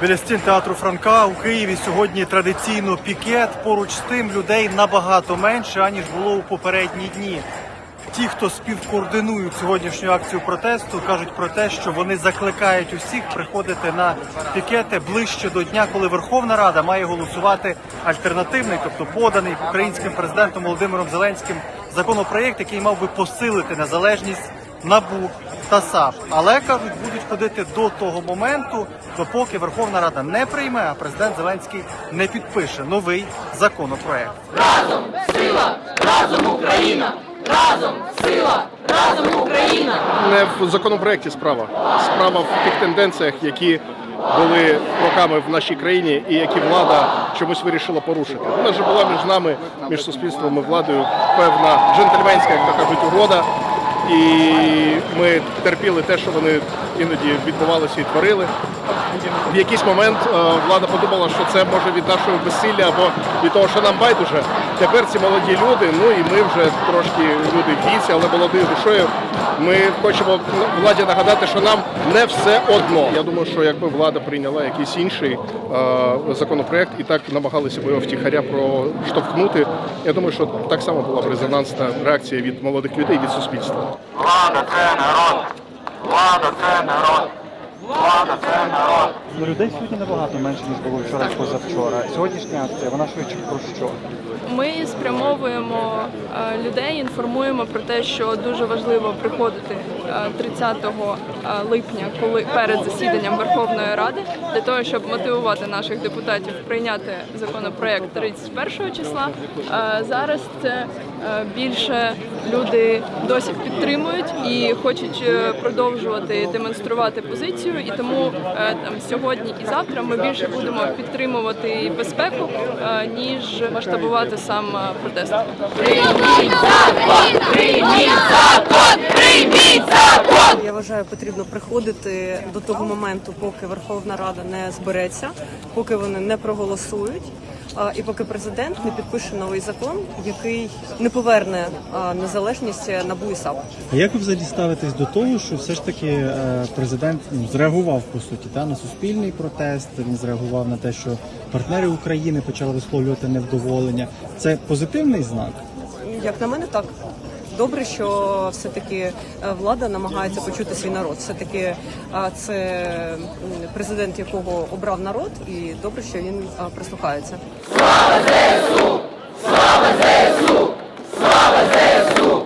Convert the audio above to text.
Біля стін театру Франка у Києві сьогодні традиційно пікет. Поруч з тим людей набагато менше аніж було у попередні дні. Ті, хто співкоординують сьогоднішню акцію протесту, кажуть про те, що вони закликають усіх приходити на пікети ближче до дня, коли Верховна Рада має голосувати альтернативний, тобто поданий українським президентом Володимиром Зеленським законопроєкт, який мав би посилити незалежність НАБУ та САП. Але кажуть, будуть ходити до того моменту, допоки Верховна Рада не прийме, а президент Зеленський не підпише новий законопроект. Разом сила, разом Україна, разом сила, разом Україна. не в законопроекті справа. Справа в тих тенденціях, які були роками в нашій країні і які влада чомусь вирішила порушити. У нас же була між нами, між суспільством і владою певна джентльменська, як то кажуть, угода. І ми терпіли те, що вони іноді відбувалися і творили. В якийсь момент е, влада подумала, що це може від нашого безсилля або від того, що нам байдуже. Тепер ці молоді люди, ну і ми вже трошки люди віці, але молодою душою. Ми хочемо владі нагадати, що нам не все одно. Я думаю, що якби влада прийняла якийсь інший е, законопроект і так намагалися б його втіхаря проштовхнути. Я думаю, що так само була б резонансна реакція від молодих людей, від суспільства. Влада це народ. Влада це народ. Влада це народ. Людей сьогодні набагато менше ніж було вчора позавчора. Сьогоднішня акція вона швидше про що? Ми спрямовуємо людей, інформуємо про те, що дуже важливо приходити е, 30 е, липня, коли перед засіданням Верховної Ради, для того, щоб мотивувати наших депутатів прийняти законопроект 31 числа. Е, Зараз це е, більше люди досі підтримують і хочуть е, продовжувати демонструвати позицію. І тому е, там сьогодні і завтра ми більше будемо підтримувати безпеку, е, ніж масштабувати сам Я вважаю, потрібно приходити до того моменту, поки Верховна Рада не збереться, поки вони не проголосують, і поки президент не підпише новий закон, який не поверне незалежність НАБУ і САП. Як ви взагалі ставитесь до того, що все ж таки е, президент ну, зреагував по суті та на суспільний протест? Він зреагував на те, що партнери України почали висловлювати невдоволення. Це позитивний знак. Як на мене, так добре, що все таки е, влада намагається почути свій народ. Все таки е, це президент, якого обрав народ, і добре, що він е, прислухається. Слава ЗСУ! Слава ЗСУ! Слава ЗСУ!